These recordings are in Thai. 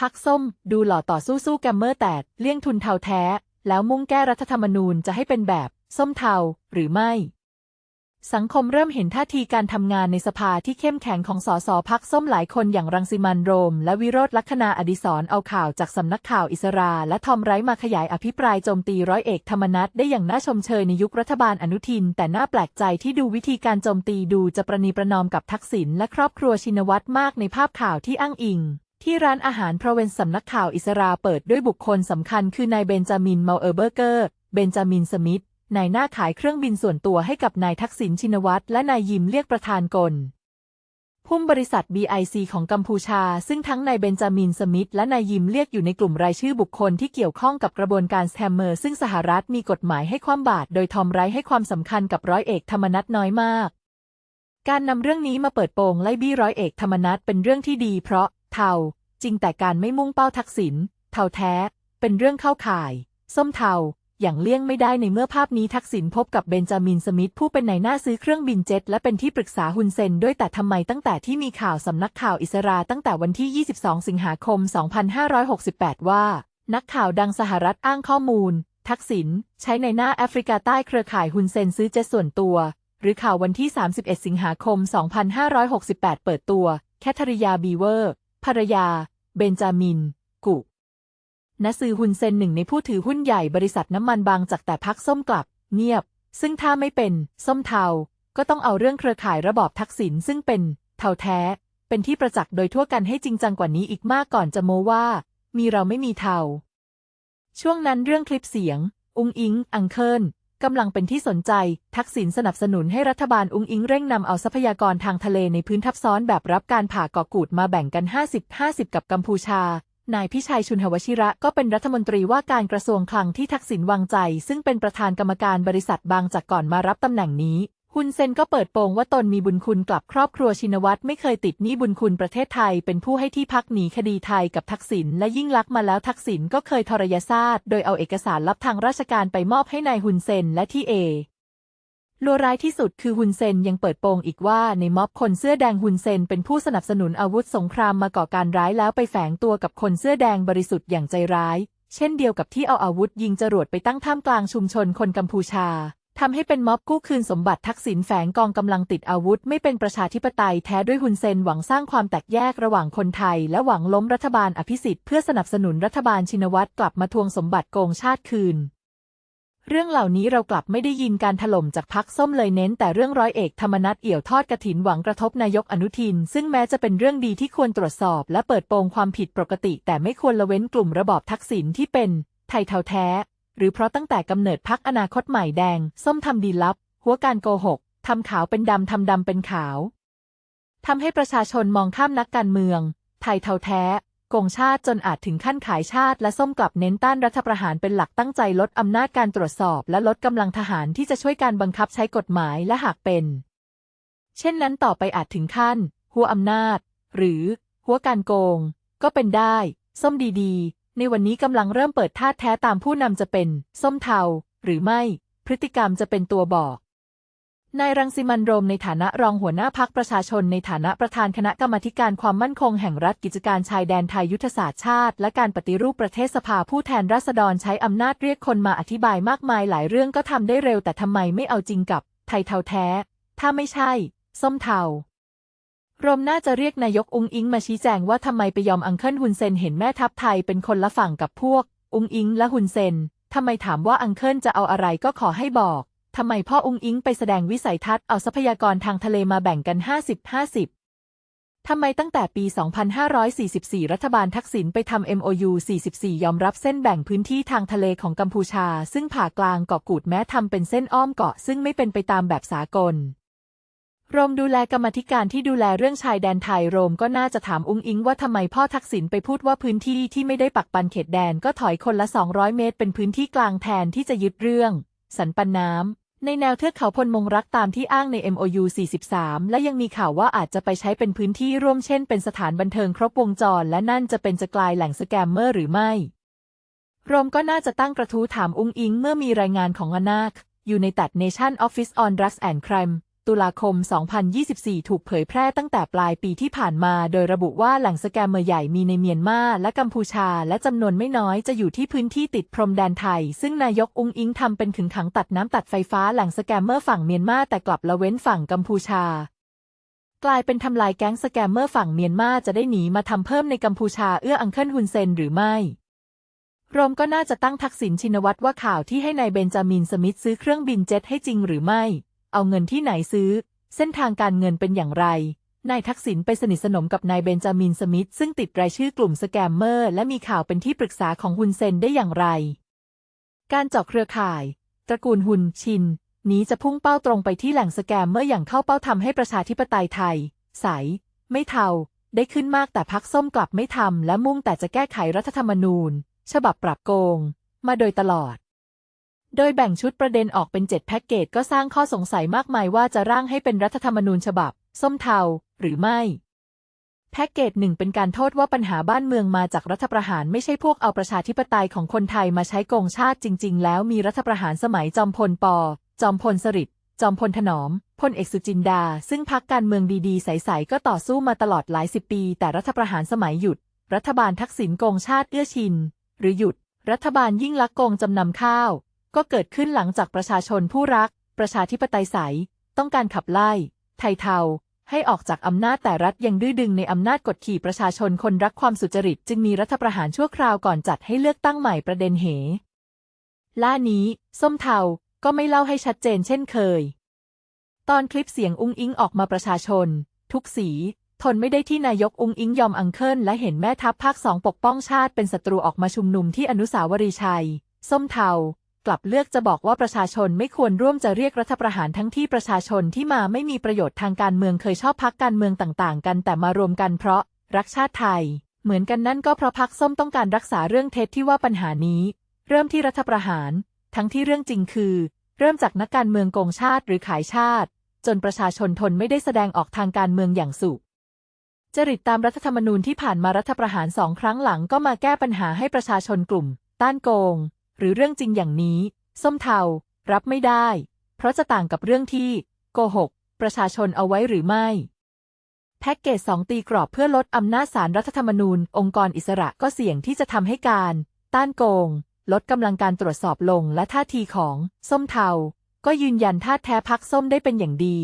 พักส้ม ดูหล่อต่อสู้สู้แกมเมอร์แตกเลี่ยงทุนเทาแท้ แล้วมุ่งแก้รัฐธรรมนูญจะให้เป็นแบบ ส้มเทาหรือไม่ สังคมเริ่มเห็นท่าทีการทำงานในสภาที่เข้มแข็งของสสพักส้มหลายคนอย่างรังสิมันโรม และวิโรธลักษณาอดิศรเอาข่าวจากสำนักข่าวอิสราและทอมไร้มาขยายอภิปรายโจมตีร้อยเอกธรรมนัฐได้อย่างน่าชมเชยในยุครัฐบาลอนุทิน แต่น่าแปลกใจที่ดูวิธีการโจมตีดูจะประนีประนอมกับทักษิณและครอบครัวชินวัตรมากในภาพข่าวที่อ้างอิง ที่ร้านอาหารพรเวนสำนักข่าวอิสราเปิดด้วยบุคคลสำคัญคือนายเบนจามิน เมาเออร์เบอร์เกอร์ เบนจามิน สมิธ นายหน้าขายเครื่องบินส่วนตัวให้กับนายทักษิณ ชินวัตร และนายยิมเรียกประธานกลผู้บริษัท BIC ของกัมพูชา ซึ่งทั้งนายเบนจามิน สมิธ และนายยิมเรียกอยู่ในกลุ่มรายชื่อบุคคลที่เกี่ยวข้องกับกระบวนการแซมเมอร์ ซึ่งสหรัฐมีกฎหมายให้ความบาตรโดยทอมไรให้ความสำคัญกับร้อยเอกธรรมนัฐน้อยมาก การนำเรื่องนี้มาเปิดโปงไล่บี้ร้อยเอกธรรมนัฐเป็นเรื่องที่ดีเพราะ เทาจริงแต่การไม่มุ่งเป้าทักษิณเทาแท้ เป็นเรื่องเข้าข่าย ส้มเทาอย่างเลี่ยงไม่ได้ในเมื่อภาพนี้ทักษิณพบกับเบนจามินสมิธผู้เป็นนายหน้าซื้อเครื่องบินเจ็ตและเป็นที่ปรึกษาฮุนเซนด้วยแต่ทำไมตั้งแต่ที่มีข่าวสำนักข่าวอิสราตั้งแต่วันที่ 22 สิงหาคม 2568 ว่า นักข่าวดังสหรัฐอ้างข้อมูล ทักษิณใช้ในหน้าแอฟริกาใต้เครือข่ายฮุนเซนซื้อเจ็ตส่วนตัว หรือข่าววันที่ 31 สิงหาคม 2568 เปิดตัว แคทริยาบีเวอร์ ภรรยา เบนจามิน กุนซือฮุนเซนหนึ่งในผู้ถือหุ้นใหญ่บริษัทน้ำมันบางจากแต่พักส้มกลับ เงียบ ซึ่งถ้าไม่เป็น ส้มเทา ก็ต้องเอาเรื่องเครือข่ายระบอบทักษิณซึ่งเป็น เทาแท้ เป็นที่ประจักษ์โดยทั่วกันให้จริงจังกว่านี้อีกมากก่อนจะโมว่า มีเราไม่มีเทา ช่วงนั้นเรื่องคลิปเสียง อุงอิง อังเคิล กำลังเป็นที่สนใจ ทักษิณสนับสนุนให้รัฐบาลอุ้งอิงเร่งนำเอาทรัพยากรทางทะเลในพื้นทับซ้อนแบบรับการผ่าก่อกูดมาแบ่งกัน 50-50 กับกัมพูชา นายพิชัยชุนหวชิระก็เป็นรัฐมนตรีว่าการกระทรวงคลังที่ทักษิณวางใจ ซึ่งเป็นประธานกรรมการบริษัทบางจากก่อนมารับตำแหน่งนี้ ฮุนเซนก็เปิดโปงว่าตนมีบุญคุณกลับครอบครัวชินวัตรไม่เคยติดหนี้บุญคุณประเทศไทย เป็นผู้ให้ที่พักหนีคดีไทยกับทักษิณและยิ่งลักษณ์มาแล้วทักษิณก็เคยทรยศาสตร์โดยเอาเอกสารลับทางราชการไปมอบให้นายฮุนเซนและที่เอลัวร้ายที่สุดคือฮุนเซนยังเปิดโปงอีกว่าในม็อบคนเสื้อแดงฮุนเซนเป็นผู้สนับสนุนอาวุธสงครามมาก่อการร้ายแล้วไปแฝงตัวกับคนเสื้อแดงบริสุทธิ์อย่างใจร้าย เช่นเดียวกับที่เอาอาวุธยิงจรวดไปตั้งท่ามกลางชุมชนคนกัมพูชา ทำให้เป็นม็อบกู้คืนสมบัติทักษิณแฝงกองกำลังติดอาวุธ ไม่เป็นประชาธิปไตยแท้ด้วยฮุนเซนหวังสร้างความแตกแยกระหว่างคนไทย และหวังล้มรัฐบาลอภิสิทธิ์เพื่อสนับสนุนรัฐบาลชินวัตรกลับมาทวงสมบัติโกงชาติคืน เรื่องเหล่านี้เรากลับไม่ได้ยินการถล่มจากพักส้มเลยเน้น แต่เรื่องร้อยเอกธรรมนัฐเอี่ยวทอดกระถินหวังกระทบนายกอนุทิน ซึ่งแม้จะเป็นเรื่องดีที่ควรตรวจสอบ และเปิดโปงความผิดปกติ แต่ไม่ควรละเว้นกลุ่มระบอบทักษิณที่เป็นไทยเท่าแท้ หรือเพราะตั้งแต่กำเนิดพักอนาคตใหม่แดง ส้มทำดีลับ หัวการโกหกทำขาวเป็นดำทำดำเป็นขาวทำให้ประชาชนมองข้ามนักการเมือง ไทยเทาแท้กงชาติจนอาจถึงขั้นขายชาติ และส้มกลับเน้นต้านรัฐประหารเป็นหลักตั้งใจลดอำนาจการตรวจสอบ และลดกำลังทหารที่จะช่วยการบังคับใช้กฎหมายและหากเป็น เช่นนั้นต่อไปอาจถึงขั้น หัวอำนาจ หรือ หัวการโกง ก็เป็นได้ ส้มดีๆ ในวันนี้กำลังเริ่มเปิดท่าแท้ตามผู้นำจะเป็น ส้มเทา หรือไม่ พฤติกรรมจะเป็นตัวบอกนายรังสิมันโรมในฐานะรองหัวหน้าพักประชาชนในฐานะประธานคณะกรรมการความมั่นคงแห่งรัฐกิจการชายแดนไทยยุทธศาสตร์ชาติ และการปฏิรูปประเทศสภาผู้แทนราษฎรใช้อำนาจเรียกคนมาอธิบายมากมายหลายเรื่องก็ทำได้เร็วแต่ทำไมไม่เอาจริงกับ ไทยเทาแท้ ถ้าไม่ใช่ ส้มเทา รมน่าจะเรียกนายกอุงอิงมาชี้แจงว่าทำไมไปยอมอังเคิลฮุนเซนเห็นแม่ทัพไทยเป็นคนละฝั่งกับพวก อุงอิงและฮุนเซนทำไมถามว่าอังเคิลจะเอาอะไรก็ขอให้บอกทำไมพ่อองอิงไปแสดงวิสัยทัศน์เอาทรัพยากรทางทะเลมาแบ่งกัน 50-50ทำไมตั้งแต่ปี 2544 รัฐบาลทักษิณไปทำ MOU 44 ยอมรับเส้นแบ่งพื้นที่ทางทะเลของกัมพูชา ซึ่งผ่ากลางเกาะกูดแม้ทำเป็นเส้นอ้อมเกาะซึ่งไม่เป็นไปตามแบบสากล โรมดูแลกรรมธิการที่ดูแลเรื่องชายแดนไทยโรมก็น่าจะถามอุ้งอิงว่าทำไมพ่อทักษิณไปพูดว่าพื้นที่ที่ไม่ได้ปักปันเขตแดนก็ถอยคนละ 200 เมตร เป็นพื้นที่กลางแทนที่จะยึดเรื่อง สันปันน้ำในแนวเทือกเขาพลมงรักตามที่อ้างใน MOU 43 และยังมีข่าวว่าอาจจะไปใช้เป็นพื้นที่ร่วมเช่น เป็นสถานบันเทิงครบวงจร และนั่นจะเป็นจะกลายแหล่งสแกมเมอร์หรือไม่ โรมก็น่าจะตั้งกระทู้ถามอุ้งอิง เมื่อมีรายงานของอนาคอยู่ในตัด Nation Office on Drugs and Crime ตุลาคม 2024 ถูกเผยแพร่ตั้งแต่ปลายปีที่ผ่านมา โดยระบุว่าแหล่งสแกมเมอร์ใหญ่มีในเมียนมาและกัมพูชา และจำนวนไม่น้อยจะอยู่ที่พื้นที่ติดพรมแดนไทย ซึ่งนายกอุงอิงทำเป็นขึงขังตัดน้ำตัดไฟฟ้าแหล่งสแกมเมอร์ฝั่งเมียนมาแต่กลับละเว้นฝั่งกัมพูชากลายเป็นทำลายแก๊งสแกมเมอร์ฝั่งเมียนมาจะได้หนีมาทำเพิ่มในกัมพูชาเอื้ออังเคิลฮุนเซนหรือไม่โรมก็น่าจะตั้งทักษิณชินวัตรว่าข่าวที่ให้นายเบนจามินสมิธซื้อเครื่องบินเจ็ตให้จริงหรือไม่ เอาเงินที่ไหนซื้อ เส้นทางการเงินเป็นอย่างไร นายทักษิณไปสนิทสนมกับนายเบนจามินสมิธซึ่งติดรายชื่อกลุ่มสแกมเมอร์ และมีข่าวเป็นที่ปรึกษาของฮุนเซนได้อย่างไร การเจาะเครือข่าย ตระกูลฮุนชิน นี้จะพุ่งเป้าตรงไปที่แหล่งสแกมเมอร์อย่างเข้าเป้าทำให้ประชาธิปไตยไทย ใส ไม่เทาได้ขึ้นมากแต่พักส้มกลับไม่ทำและมุ่งแต่จะแก้ไขรัฐธรรมนูญ ฉบับปรับโกง มาโดยตลอด โดยแบ่งชุดประเด็นออกเป็นเจ็ดแพ็กเกจก็สร้างข้อสงสัยมากมายว่าจะร่างให้เป็นรัฐธรรมนูญฉบับ ส้มเทา หรือไม่ แพ็กเกจหนึ่งเป็นการโทษว่าปัญหาบ้านเมืองมาจากรัฐประหารไม่ใช่พวกเอาประชาธิปไตยของคนไทยมาใช้โกงชาติจริง ๆ แล้วมีรัฐประหารสมัยจอมพลปจอมพลสฤษดิ์จอมพลถนอมพลเอกสุจินดา ซึ่งพักการเมืองดีๆ ใสๆก็ต่อสู้มาตลอดหลายสิบปี แต่รัฐประหารสมัยหยุด รัฐบาลทักษิณโกงชาติเอื้อชิน หรือหยุด รัฐบาลยิ่งลักโกงจำนำข้าว ก็เกิดขึ้นหลังจากประชาชนผู้รัก ประชาธิปไตยใส ต้องการขับไล่ ไทยเทา ให้ออกจากอำนาจแต่รัฐยังดื้อดึงในอำนาจกดขี่ประชาชนคนรักความสุจริต จึงมีรัฐประหารชั่วคราวก่อนจัดให้เลือกตั้งใหม่ประเด็นเหล่านี้ ส้มเทา ก็ไม่เล่าให้ชัดเจนเช่นเคย ตอนคลิปเสียงอุ้งอิงออกมาประชาชน ทุกสี ทนไม่ได้ที่นายกอุ้งอิงยอมอังเคิลและเห็นแม่ทัพภาคสองปกป้องชาติเป็นศัตรูออกมาชุมนุมที่อนุสาวรีย์ชัย ส้มเทา กลับเลือกจะบอกว่าประชาชนไม่ควรร่วมจะเรียกรัฐประหารทั้งที่ประชาชนที่มาไม่มีประโยชน์ทางการเมืองเคยชอบพักการเมืองต่างๆ กันแต่มารวมกันเพราะรักชาติไทย เหมือนกันนั่นก็เพราะพักส้มต้องการรักษาเรื่องเท็จที่ว่าปัญหานี้ เริ่มที่รัฐประหาร ทั้งที่เรื่องจริงคือ เริ่มจากนักการเมืองโกงชาติหรือขายชาติ จนประชาชนทนไม่ได้แสดงออกทางการเมืองอย่างสุจริตตามรัฐธรรมนูญที่ผ่านมารัฐประหารสองครั้งหลังก็มาแก้ปัญหาให้ประชาชนกลุ่ม ต้านโกง หรือเรื่องจริงอย่างนี้ ส้มเทา รับไม่ได้ เพราะจะต่างกับเรื่องที่โกหก ประชาชนเอาไว้หรือไม่ แพ็กเกจสองตีกรอบเพื่อลดอำนาจศาลรัฐธรรมนูญ องค์กรอิสระก็เสี่ยงที่จะทำให้การ ต้านโกง ลดกำลังการตรวจสอบลงและท่าทีของ ส้มเทา ก็ยืนยันท่าแท้พักส้มได้เป็นอย่างดี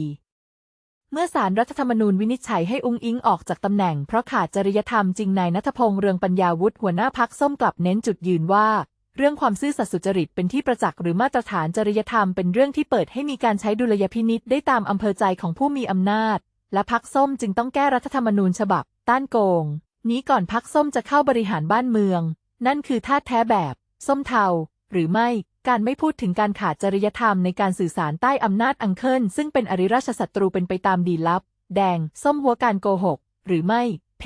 เมื่อศาลรัฐธรรมนูญวินิจฉัยให้อุ้งอิงออกจากตำแหน่งเพราะขาดจริยธรรมจริงนายนัทพงษ์เรืองปัญญาวุฒิหัวหน้าพักส้มกลับเน้นจุดยืนว่า เรื่องความซื่อสัตย์สุจริตเป็นที่ประจักษ์หรือมาตรฐานจริยธรรมเป็นเรื่องที่เปิดให้มีการใช้ดุลยพินิษได้ตามอำเภอใจของผู้มีอำนาจ และพักส้มจึงต้องแก้รัฐธรรมนูญฉบับ ต้านโกง นี้ก่อนพักส้มจะเข้าบริหารบ้านเมือง นั่นคือท่าแท้แบบ ส้มเทา หรือไม่การไม่พูดถึงการขาดจริยธรรมในการสื่อสารใต้อำนาจอังเคิลซึ่งเป็นอริราชศัตรูเป็นไปตามดีลับ แดง ส้มหัวการโกหก หรือไม่ เพ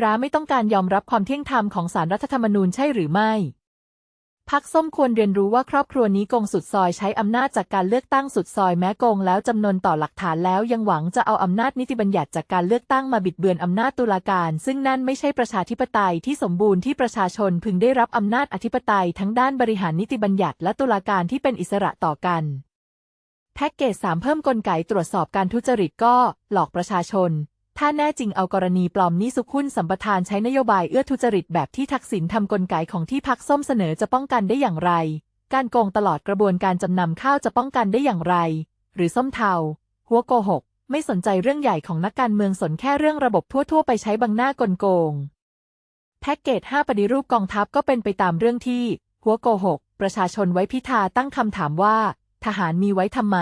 ร้าไม่ต้องการยอมรับความเที่ยงธรรมของสารรัฐธรรมนูญใช่หรือไม่พักส้มควรเรียนรู้ว่าครอบครัวนี้โกงสุดซอยใช้อำนาจจากการเลือกตั้งสุดซอยแม้โกงแล้วจำนวนต่อหลักฐานแล้วยังหวังจะเอาอำนาจนิติบัญญัติจากการเลือกตั้งมาบิดเบือนอำนาจตุลาการ ซึ่งนั่นไม่ใช่ประชาธิปไตยที่สมบูรณ์ที่ประชาชนพึงได้รับอำนาจอธิปไตยทั้งด้านบริหารนิติบัญญัติและตุลาการที่เป็นอิสระต่อกัน แพ็กเกจ 3 เพิ่มกลไกตรวจสอบการทุจริตก็ หลอกประชาชน ถ้าแน่จริงเอากรณีปลอมนี้สุขุนสัมปทานใช้นโยบายเอื้อทุจริตแบบที่ทักษิณทำกลไกของที่พักส้มเสนอจะป้องกันได้อย่างไร การโกงตลอดกระบวนการจำนำข้าวจะป้องกันได้อย่างไร หรือส้มเทา หัวโกหก ไม่สนใจเรื่องใหญ่ของนักการเมืองสนแค่เรื่องระบบทั่วๆ ไปใช้บังหน้ากลโกง แพ็กเกจ 5 ปฏิรูปกองทัพก็เป็นไปตามเรื่องที่ หัวโกหก ประชาชนไว้พิธาตั้งคำถามว่า ทหารมีไว้ทำไม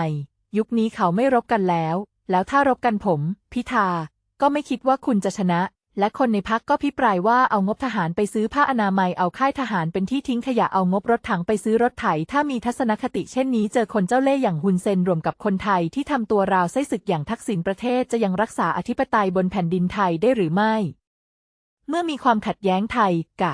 ยุคนี้เขาไม่รบกันแล้ว แล้วถ้ารบกันผม พิธา ก็ไม่คิดว่าคุณจะชนะ และคนในพักก็พิปรายว่าเอางบทหารไปซื้อผ้าอนามัยเอาค่ายทหารเป็นที่ทิ้งขยะเอางบรถถังไปซื้อรถไถ ถ้ามีทัศนคติเช่นนี้ เจอคนเจ้าเล่ห์อย่างฮุนเซนรวมกับคนไทยที่ทำตัวราวไส้ศึกอย่างทักษิณประเทศจะยังรักษาอธิปไตยบนแผ่นดินไทยได้หรือไม่ เมื่อมีความขัดแย้งไทยกะ